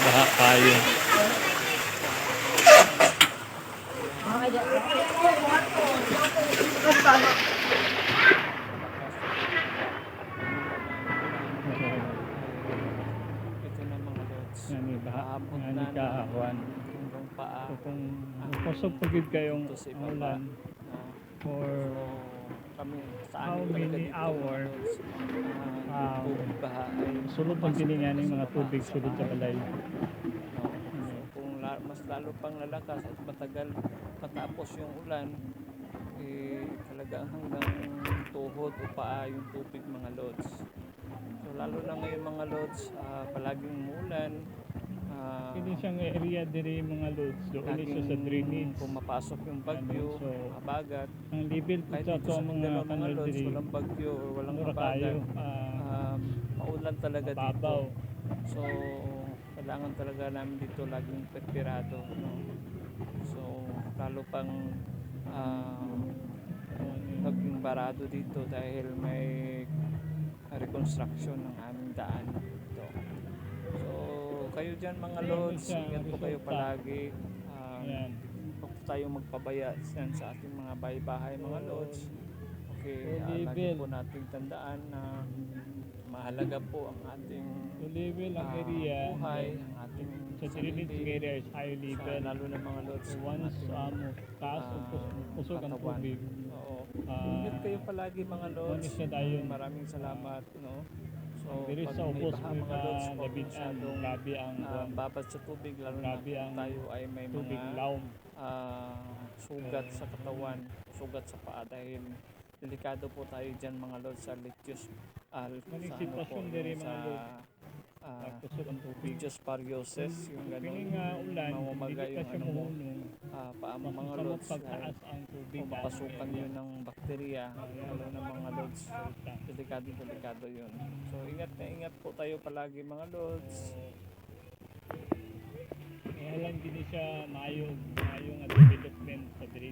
tayo. Ito na mga lods. Nga ni baha, nga ni kahawan. Hanggang paa. Kusog pagid kayong ulan Ah, for kami sa How many dito, hour? Ah, Ah, sulod pag kiningan ng mga tubig sa sulod sa balay. So, kung la- mas lalo pang lalakas at matagal matapos yung ulan, eh, talagang hanggang tuhod o paa yung tubig mga lods. So lalo na ngayon mga lods, ah, palaging umulan, ah, Kini siyang area diri mga loads doon siya sa drainage. pumapasok yung bagyo, Ano, so, habagat. Ang level po sa dito to sa mga mga diri walang bagyo o walang mura habagat. kayo. Maulan talaga dito. Babaw. So, kailangan talaga namin dito laging preparado. No? So, lalo pang naging barado dito dahil may reconstruction ng aming daan dito. So, kayo dyan mga lods, ingat po kayo palagi. Ayan. Huwag po tayong magpabaya yan sa ating mga bahay-bahay mga lods. Okay, Level. lagi po nating tandaan na mahalaga po ang ating So level ang ah, area buhay, ang ating sa drainage area is high sa, level. lalo na mga ang once um, taas o ah, pus- pusog ang tubig, Oo. ah, Ingat kayo palagi mga lods. Manis na tayo. Maraming salamat. No? So, pag sa upos may mga lods, huwag labitan, masyadong grabe ang ah, buwan. babad sa tubig lalo na ang tayo ay may tubig mga laom. ah, sugat sa katawan, sugat sa paa dahil delikado po tayo dyan mga lods sa lithius uh, Maning sa ano po, yung mga sa ah, ang tubig. lithius pariosis yung nga ulan, mamamaga yung ano mo muhunong. ah, paa mo mga lods pagtaas ang tubig. kung mapasukan yun ng bakterya lalo na mga lods Resulta. delikado delikado yun so ingat na ingat po tayo palagi mga lods Kaya lang din siya maayong, maayong development sa diri